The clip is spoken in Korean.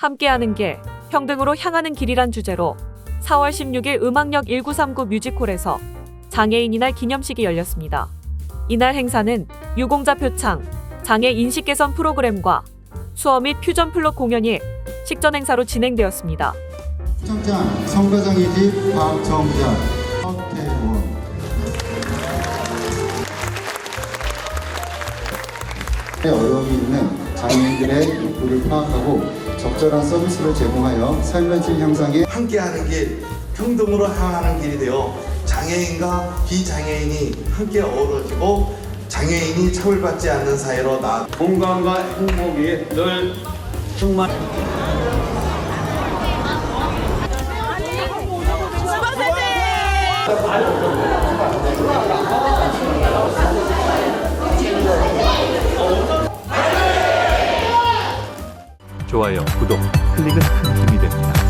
함께하는 길, 평등으로 향하는 길이란 주제로 4월 16일 음악역 1939 뮤지컬에서 장애인이 날 기념식이 열렸습니다. 이날 행사는 유공자 표창, 장애 인식 개선 프로그램과 수어 및 퓨전 플롯 공연이 식전 행사로 진행되었습니다. 청장 성과장의 집 박정자 서태원 어려움이 있는 장애인들의 욕구를 파악하고 적절한 서비스를 제공하여 삶의 질 향상에 함께하는 길, 평등으로 향하는 길이 되어 장애인과 비장애인이 함께 어우러지고 장애인이 차별받지 않는 사회로 나 건강과 행복이 늘 충만. 좋아요, 구독, 클릭은 큰 힘이 됩니다.